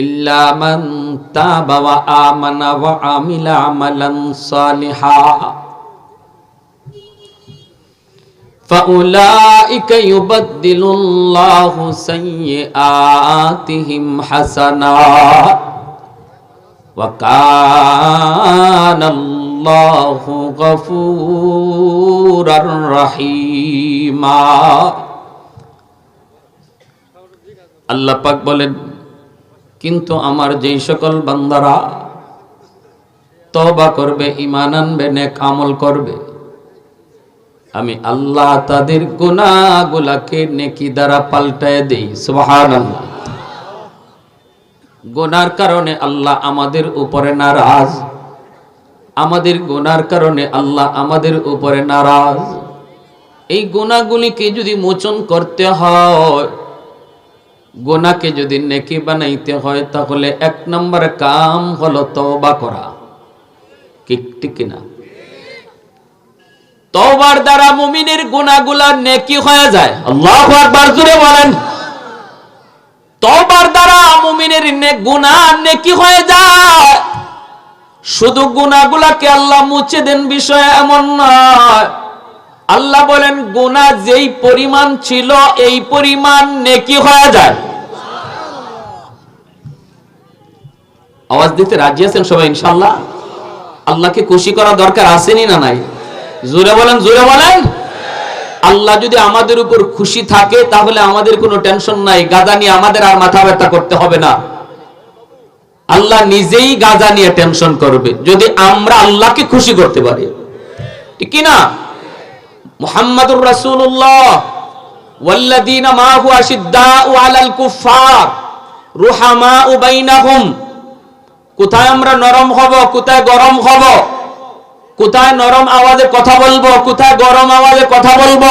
إلا من تاب وآمن وعمل عملا صالحا فأولئك يبدل الله سيئاتهم حسنات وكان الله غفورا رحيما আল্লাহ পাক বলেন কিন্তু আমার যেই সকল বান্দারা তবা করবে ইমান আনবে, নেক আমল করবে, আমি আল্লাহ তাদের গুনাহগুলাকে নেকি দ্বারা পাল্টায় দেই। সুবহানাল্লাহ। গোনার কারণে আল্লাহ আমাদের উপরে নারাজ। আমাদের গোনার কারণে আল্লাহ আমাদের উপরে নারাজ। এই গোনাগুলিকে যদি মোচন করতে হয় গোনাকে যদি নেকি বানাইতে হয়, তাহলে এক নম্বর কাম হলো তওবা করা। ঠিক তওবার দ্বারা মুমিনের গুনাহগুলা নেকি হয়ে যায়। আল্লাহু আকবার, জোরে বলেন। তওবার দ্বারা মুমিনের গুনাহ নেকি হয়ে যায়। শুধু গুনাহগুলাকে আল্লাহ মুছে দেন বিষয় এমন নয়। আল্লাহ বলেন, গুনাহ যেই পরিমাণ ছিল, এই পরিমাণ নেকি হয়ে যায়। আওয়াজ দিতে রাজি আছেন সবাই, ইনশাআল্লাহ? আল্লাহকে খুশি করা দরকার আসেনি না নাই? জোরে বলেন জোরে বলেন। আল্লাহ যদি আমাদের উপর খুশি থাকে, তাহলে আমাদের কোনো টেনশন নাই। গাদা নিয়ে আমাদের আর মাথা ব্যথা করতে হবে না। আল্লাহ নিজেই গাজা নিয়ে টেনশন করবে। যদি আমরা আল্লাহকে খুশি করতে পারি। ঠিক না? মুহাম্মাদুর রাসূলুল্লাহ। ওয়াল্লাযীনা মাহু আশিদ্দাউ আলাল কুফার রুহামাউ বাইনাহুম। কোথায় আমরা নরম হব, কোথায় গরম হব? কোথায় নরম আওয়াজে কথা বলব, কোথায় গরম আওয়াজে কথা বলব?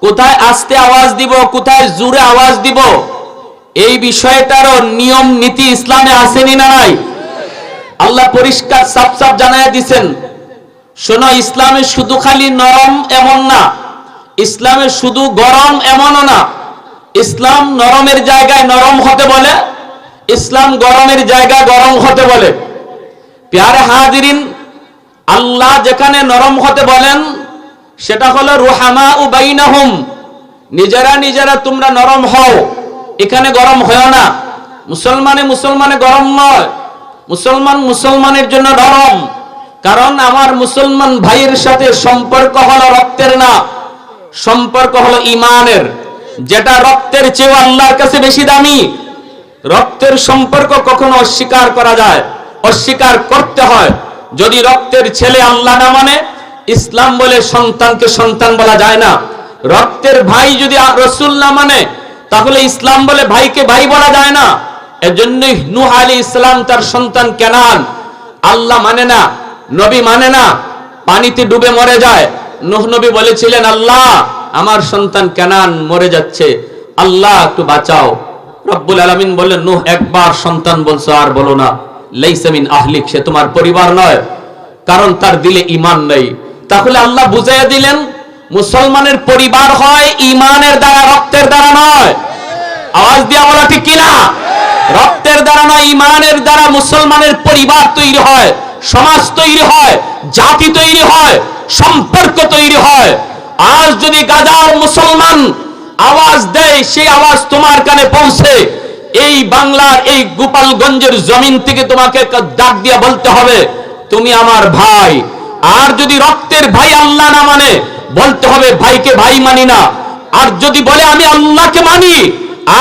কোথায় আস্তে আওয়াজ দিব, কোথায় জোরে আওয়াজ দিব? এই বিষয়টারও নিয়ম, নীতি ইসলামে আসেনি না নাই? আল্লাহ পরিষ্কার, সাফ সাফ জানায় দিছেন। শোনো, ইসলামে শুধু খালি নরম এমন না। ইসলামে শুধু গরম এমনও না। ইসলাম নরমের জায়গায় নরম হতে বলে ইসলাম গরমের জায়গা গরম হতে বলে। প্যারে হাজিরিন, আল্লাহ যেখানে নরম হতে বলেন, সেটা হলো রুহামা ও বাইনাহুম। নিজেরা নিজেরা তোমরা নরম হও। এখানে গরম হয় না। মুসলমানে মুসলমানে গরম নয়। মুসলমান মুসলমানের জন্য নরম। কারণ আমার মুসলমান ভাইয়ের সাথে সম্পর্ক হলো রক্তের না। সম্পর্ক হলো ইমানের যেটা রক্তের চেয়ে আল্লাহর কাছে বেশি দামি। রক্তের সম্পর্ক কখনো অস্বীকার করা যায়, অস্বীকার করতে হয়। যদি রক্তের ছেলে আল্লাহ না মানে ইসলাম বলে সন্তানকে সন্তান বলা যায় না। রক্তের ভাই যদি রসুল না মানে তাহলে ইসলাম বলে ভাইকে ভাই বলা যায় না। এজন্যই নুহ আলী ইসলাম তার সন্তান কেনান। আল্লাহ মানে না, নবী মানে না, পানিতে ডুবে মরে যায়। নুহ নবী বলেছিলেন, আল্লাহ, আমার সন্তান কেনান, মরে যাচ্ছে। আল্লাহ, একটু বাঁচাও। রব্বুল আলামিন বললেন, নুহ, একবার সন্তান বলছো, আর বলো না। লাইসামিন আহলিক, সে তোমার পরিবার নয়, কারণ তার দিলে ইমান নেই। তাহলে আল্লাহ বুঝাইয়া দিলেন, মুসলমানের পরিবার হয় ইমানের দ্বারা, রক্তের দ্বারা নয়। আওয়াজ বলা ঠিক কিনা রক্তের দ্বারা নয় ইমানের দ্বারা মুসলমানের পরিবার তৈরি হয়, সমাজ তৈরি হয়, জাতি তৈরি হয়, সম্পর্ক তৈরি হয়। আজ যদি গাজার মুসলমান আওয়াজ দেয়, সেই আওয়াজ তোমার কানে পৌঁছে। এই বাংলার এই গোপালগঞ্জের জমিন থেকে তোমাকে ডাক দিয়া বলতে হবে, তুমি আমার ভাই। আর যদি রক্তের ভাই আল্লাহ না মানে বলতে হবে, ভাইকে ভাই মানি না। আর যদি বলে, আমি আল্লাহকে মানি।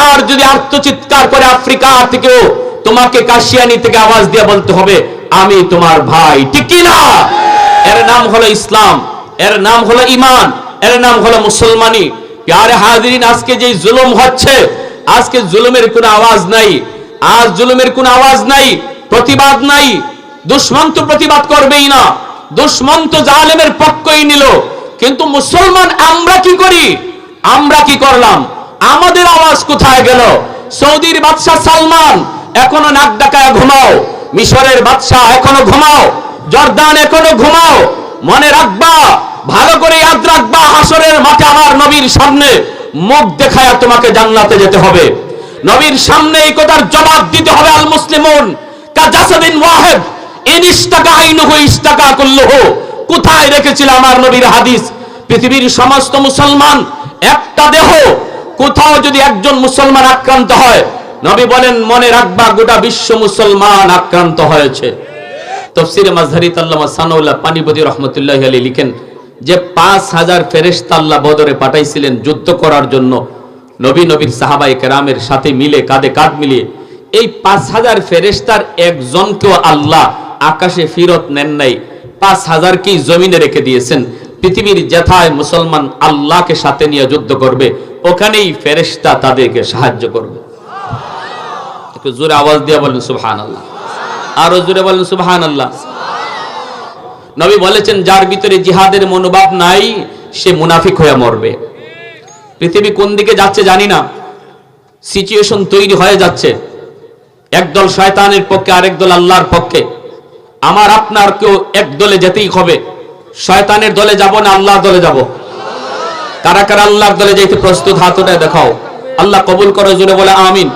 আর যদি আত্মচিৎকার করে আফ্রিকা থেকেও তোমাকে কাশিয়ানি থেকে আওয়াজ দিয়ে বলতে হবে, আমি তোমার ভাই। ঠিক না এর নাম হলো ইসলাম, এর নাম হলো ইমান এর নাম হলো মুসলমানি। হাজিরিন আজকে যে জুলুম হচ্ছে আজকে জুলুমের কোনো আওয়াজ নাই আজ জুলুমের কোনো আওয়াজ নাই প্রতিবাদ নাই দুশ্মন তো প্রতিবাদ করবেই না দুশ্মন তো জালেমের পক্ষই নিল কিন্তু মুসলমান আমরা কি করি আমরা কি করলাম আমাদের আওয়াজ কোথায় গেল সৌদির বাদশাহ সালমান, এখনও নাক ডাকায় ঘুমাও। মিশরের বাদশাহ এখনও ঘুমাও। জর্দান এখনও ঘুমাও। মনে রাখবা ভালো করে ইয়াদ রাখবা হাসরের মাঠে আমার নবীর সামনে মুখ দেখায়া তোমাকে জান্নাতে যেতে হবে। নবীর সামনে এই কথার জবাব দিতে হবে মুসলিমুন কাজাসাদিন ওয়াহিদ ইন ইস্তাকা আইনুহু ইস্তাকা কুল্লুহু কোথায় রেখেছিল আমার নবীর হাদিস? পৃথিবীর সমস্ত মুসলমান, একটা দেহ, কোথাও যদি একজন মুসলমান আক্রান্ত হয়, নবী বলেন, মনে রাখবা, গোটা বিশ্ব মুসলমান আক্রান্ত হয়েছে। তফসিরে মাজহারি তাল্লামা সানাউল্লাহ পানিপতি রহমতুল্লাহ আলী লিখেন যে পাঁচ হাজার ফেরেশতা আল্লাহ বদরে পাঠাইছিলেন যুদ্ধ করার জন্য, নবী নবীর সাহাবাই কেরামের সাথে মিলে, কাঁধে কাঁধ মিলিয়ে, এই পাঁচ হাজার ফেরেশতার একজনকেও আল্লাহ আকাশে ফিরত নেন নাই। পাঁচ হাজারকেই জমিনে রেখে দিয়েছেন? পৃথিবীর যেথায় মুসলমান আল্লাহকে সাথে নিয়ে যুদ্ধ করবে, ওখানেই ফেরেশতা তাদেরকে সাহায্য করবে। একটু জোরে আওয়াজ দিয়ে বলেন সুবহান আল্লাহ আরও জোরে বলেন সুবহান আল্লাহ নবী বলেছেন, যার ভিতরে জিহাদের মনোভাব নাই, সে মুনাফিক হয়ে মরবে। পৃথিবী কোন দিকে যাচ্ছে জানি না। সিচুয়েশন তৈরি হয়ে যাচ্ছে। একদল শয়তানের পক্ষে, আরেক দল আল্লাহর পক্ষে। আমার, আপনার কেউ এক দলে যেতেই হবে। শয়তানের দলে যাব না, আল্লাহর দলে যাব? কারা কারা আল্লাহর দলে যেতে প্রস্তুত, হাত ওঠায় দেখাও। আল্লাহ কবুল করো, জোরে বলে, আমিন।